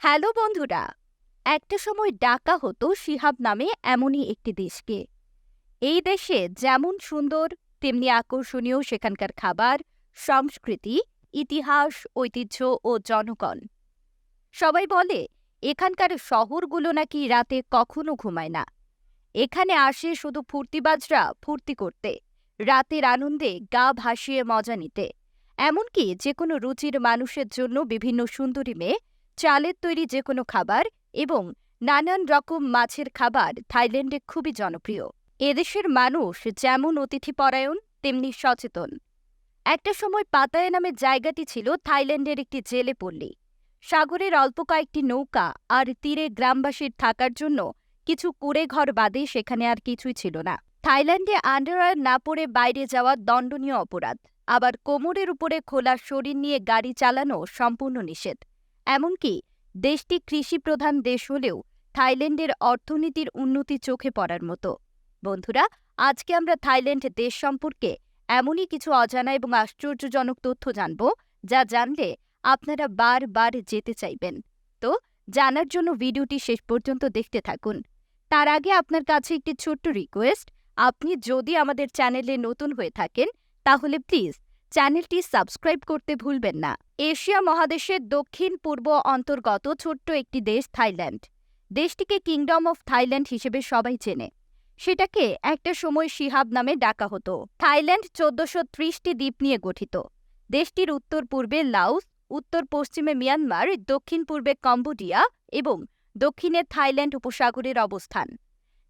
Hello বন্ধুরা, একটা সময় ডাকা হতো শিহাব নামে এমনই একটি দেশকে। এই দেশে যেমন সুন্দর, তেমনি আকর্ষণীয় সেখানকার খাবার, সংস্কৃতি, ইতিহাস, ঐতিহ্য ও জনগণ। সবাই বলে, এখানকার শহরগুলো নাকি রাতে কখনো ঘুমায় না। এখানে আসে শুধু ফুর্তিবাজরা ফুর্তি করতে, রাতের আনন্দে গা ভাসিয়ে মজা নিতে। এমনকি যে কোনো রুচির মানুষের জন্য বিভিন্ন সুন্দরী মেয়ে চালের তৈরি যে কোনো খাবার এবং নানান রকম মাছের খাবার থাইল্যান্ডে খুবই জনপ্রিয়। এদেশের মানুষ যেমন অতিথিপরায়ণ তেমনি সচেতন। একটা সময় পাতায়া নামের জায়গাটি ছিল থাইল্যান্ডের একটি জেলে পল্লী। সাগরের অল্প কয়েকটি নৌকা আর তীরে গ্রামবাসীর থাকার জন্য কিছু কুড়ে ঘর বাদে সেখানে আর কিছুই ছিল না। থাইল্যান্ডে আন্ডারওয়্যার না পরে বাইরে যাওয়া দণ্ডনীয় অপরাধ। আবার কোমরের উপরে খোলা শরীর নিয়ে গাড়ি চালানো সম্পূর্ণ নিষেধ। এমনকি দেশটি কৃষিপ্রধান দেশ হলেও থাইল্যান্ডের অর্থনীতির উন্নতি চোখে পড়ার মতো। বন্ধুরা, আজকে আমরা থাইল্যান্ড দেশ সম্পর্কে এমনই কিছু অজানা এবং আশ্চর্যজনক তথ্য জানব, যা জানলে আপনারা বারবার যেতে চাইবেন। তো জানার জন্য ভিডিওটি শেষ পর্যন্ত দেখতে থাকুন। তার আগে আপনার কাছে একটি ছোট্ট রিকোয়েস্ট আপনি যদি আমাদের চ্যানেলে নতুন হয়ে থাকেন, তাহলে প্লিজ চ্যানেলটি সাবস্ক্রাইব করতে ভুলবেন না। এশিয়া মহাদেশের দক্ষিণ, পূর্ব অন্তর্গত ছোট্ট একটি দেশ থাইল্যান্ড। দেশটিকে কিংডম অফ থাইল্যান্ড হিসেবে সবাই চেনে। সেটাকে একটা সময় শিহাব নামে ডাকা হতো। থাইল্যান্ড চোদ্দশো ত্রিশটি দ্বীপ নিয়ে গঠিত। দেশটির উত্তর পূর্বে লাউস উত্তর পশ্চিমে মিয়ানমার, দক্ষিণ পূর্বে কম্বোডিয়া এবং দক্ষিণে থাইল্যান্ড উপসাগরের অবস্থান।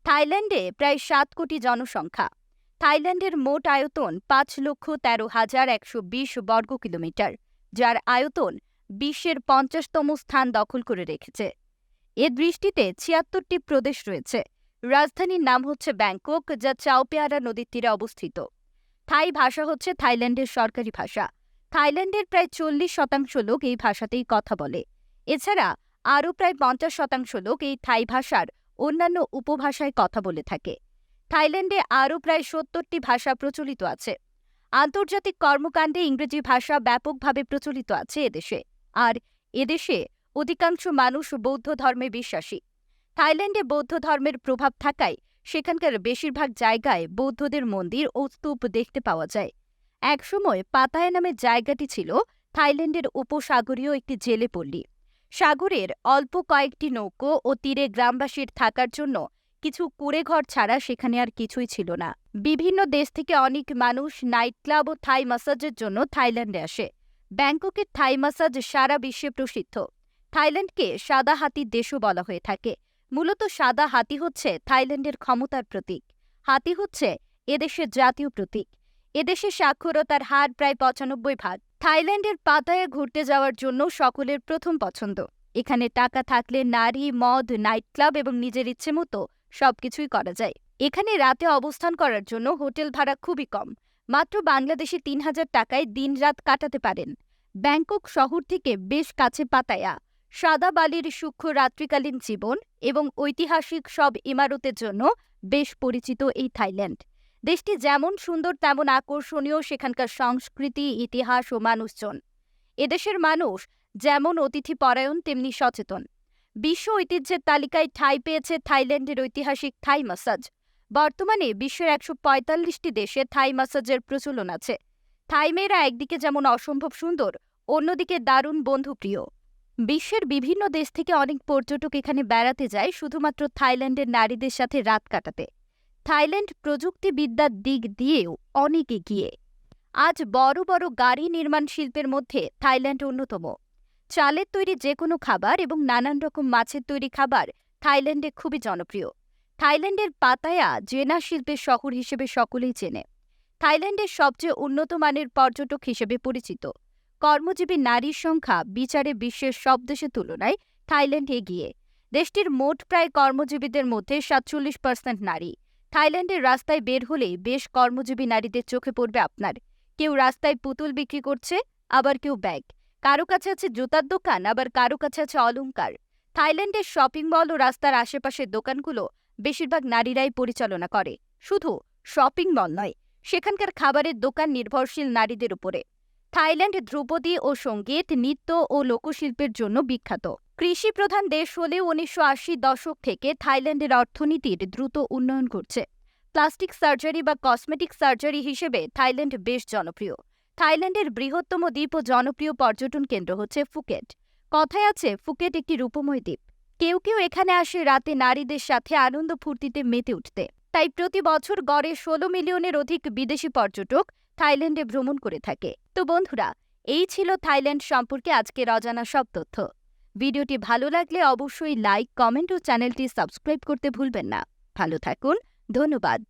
থাইল্যান্ডে প্রায় সাত কোটি জনসংখ্যা। থাইল্যান্ডের মোট আয়তন পাঁচ লক্ষ তেরো হাজার একশো বিশ বর্গ কিলোমিটার, যার আয়তন বিশ্বের পঞ্চাশতম স্থান দখল করে রেখেছে। এ দৃষ্টিতে ছিয়াত্তরটি প্রদেশ রয়েছে। রাজধানীর নাম হচ্ছে ব্যাংকক, যা চাওপেয়ারা নদীর তীরে অবস্থিত। থাই ভাষা হচ্ছে থাইল্যান্ডের সরকারি ভাষা। থাইল্যান্ডের প্রায় চল্লিশ শতাংশ লোক এই ভাষাতেই কথা বলে। এছাড়া আরও প্রায় পঞ্চাশ শতাংশ লোক এই থাই ভাষার অন্যান্য উপভাষায় কথা বলে থাকে। থাইল্যান্ডে আরও প্রায় সত্তরটি ভাষা প্রচলিত আছে। আন্তর্জাতিক কর্মকাণ্ডে ইংরেজি ভাষা ব্যাপকভাবে প্রচলিত আছে এদেশে। আর এদেশে অধিকাংশ মানুষ বৌদ্ধ ধর্মে বিশ্বাসী। থাইল্যান্ডে বৌদ্ধ ধর্মের প্রভাব থাকায় সেখানকার বেশিরভাগ জায়গায় বৌদ্ধদের মন্দির ও স্তূপ দেখতে পাওয়া যায়। একসময় পাতায়া নামের জায়গাটি ছিল থাইল্যান্ডের উপসাগরীয় একটি জেলে পল্লী। সাগরের অল্প কয়েকটি নৌকো ও তীরে গ্রামবাসীর থাকার জন্য কিছু কুড়েঘর ছাড়া সেখানে আর কিছুই ছিল না। বিভিন্ন দেশ থেকে অনেক মানুষ নাইট ক্লাব ও থাই মাসাজের জন্য থাইল্যান্ডে আসে। ব্যাংককের থাই মাসাজ সারা বিশ্বে প্রসিদ্ধ। থাইল্যান্ডকে সাদা হাতির দেশও বলা হয়ে থাকে। মূলত সাদা হাতি হচ্ছে থাইল্যান্ডের ক্ষমতার প্রতীক। হাতি হচ্ছে এদেশের জাতীয় প্রতীক। এদেশে সাক্ষরতার হার প্রায় পঁচানব্বই ভাগ। থাইল্যান্ডের পাতায় ঘুরতে যাওয়ার জন্য সকলের প্রথম পছন্দ। এখানে টাকা থাকলে নারী, মদ নাইট ক্লাব এবং নিজের ইচ্ছে মতো সবকিছুই করা যায়। এখানে রাতে অবস্থান করার জন্য হোটেল ভাড়া খুবই কম। মাত্র বাংলাদেশে তিন হাজার টাকায় দিনরাত কাটাতে পারেন। ব্যাংকক শহর থেকে বেশ কাছে পাতায়া। সাদা বালির সূক্ষ্ম রাত্রিকালীন জীবন এবং ঐতিহাসিক সব ইমারতের জন্য বেশ পরিচিত এই থাইল্যান্ড। দেশটি যেমন সুন্দর, তেমন আকর্ষণীয় সেখানকার সংস্কৃতি, ইতিহাস ও মানুষজন। এদেশের মানুষ যেমন অতিথি পরায়ণ তেমনি সচেতন। বিশ্ব ঐতিহ্যের তালিকায় ঠাঁই পেয়েছে থাইল্যান্ডের ঐতিহাসিক থাই মাসাজ। বর্তমানে বিশ্বের একশো পঁয়তাল্লিশটি দেশে থাই মাসাজের প্রচলন আছে। থাই মেয়েরা একদিকে যেমন অসম্ভব সুন্দর, অন্যদিকে দারুণ বন্ধুপ্রিয়। বিশ্বের বিভিন্ন দেশ থেকে অনেক পর্যটক এখানে বেড়াতে যায় শুধুমাত্র থাইল্যান্ডের নারীদের সাথে রাত কাটাতে। থাইল্যান্ড প্রযুক্তিবিদ্যার দিক দিয়েও অনেক এগিয়ে। আজ বড় বড় গাড়ি নির্মাণ শিল্পের মধ্যে থাইল্যান্ড অন্যতম। চালের তৈরি যে কোনো খাবার এবং নানান রকম মাছের তৈরি খাবার থাইল্যান্ডে খুবই জনপ্রিয়। থাইল্যান্ডের পাতায়া জেনা শিল্পের শহর হিসেবে সকলেই চেনে। থাইল্যান্ডের সবচেয়ে উন্নত মানের পর্যটক হিসেবে পরিচিত। কর্মজীবী নারীর সংখ্যা বিচারে বিশ্বের সব দেশের তুলনায় থাইল্যান্ড এগিয়ে। দেশটির মোট প্রায় কর্মজীবীদের মধ্যে সাতচল্লিশ পার্সেন্ট নারী। থাইল্যান্ডের রাস্তায় বের হলেই বেশ কর্মজীবী নারীদের চোখে পড়বে আপনার। কেউ রাস্তায় পুতুল বিক্রি করছে, আবার কেউ ব্যাগ। কারও কাছে আছে জুতার দোকান, আবার কারও কাছে আছে অলংকার। থাইল্যান্ডের শপিং মল ও রাস্তার আশেপাশের দোকানগুলো বেশিরভাগ নারীরাই পরিচালনা করে। শুধু শপিং মল নয়, সেখানকার খাবারের দোকান নির্ভরশীল নারীদের উপরে। থাইল্যান্ড ধ্রুপদী ও সংগীত, নৃত্য ও লোকশিল্পের জন্য বিখ্যাত। কৃষি প্রধান দেশ হলেও উনিশশো আশি দশক থেকে থাইল্যান্ডের অর্থনীতির দ্রুত উন্নয়ন করছে প্লাস্টিক সার্জারি বা কসমেটিক সার্জারি হিসেবে থাইল্যান্ড বেশ জনপ্রিয়। থাইল্যান্ডের বৃহত্তম দ্বীপ ও জনপ্রিয় পর্যটন কেন্দ্র হচ্ছে ফুকেট। কথায় আছে, ফুকেট একটি রূপময় দ্বীপ। কেউ কেউ এখানে আসে রাতে নারীদের সাথে আনন্দ ফুর্তিতে মেতে উঠতে। তাই প্রতি বছর গড়ে ষোলো মিলিয়নের অধিক বিদেশি পর্যটক থাইল্যান্ডে ভ্রমণ করে থাকে। তো বন্ধুরা, এই ছিল থাইল্যান্ড সম্পর্কে আজকের অজানা সব তথ্য। ভিডিওটি ভালো লাগলে অবশ্যই লাইক, কমেন্ট ও চ্যানেলটি সাবস্ক্রাইব করতে ভুলবেন না। ভালো থাকুন, ধন্যবাদ।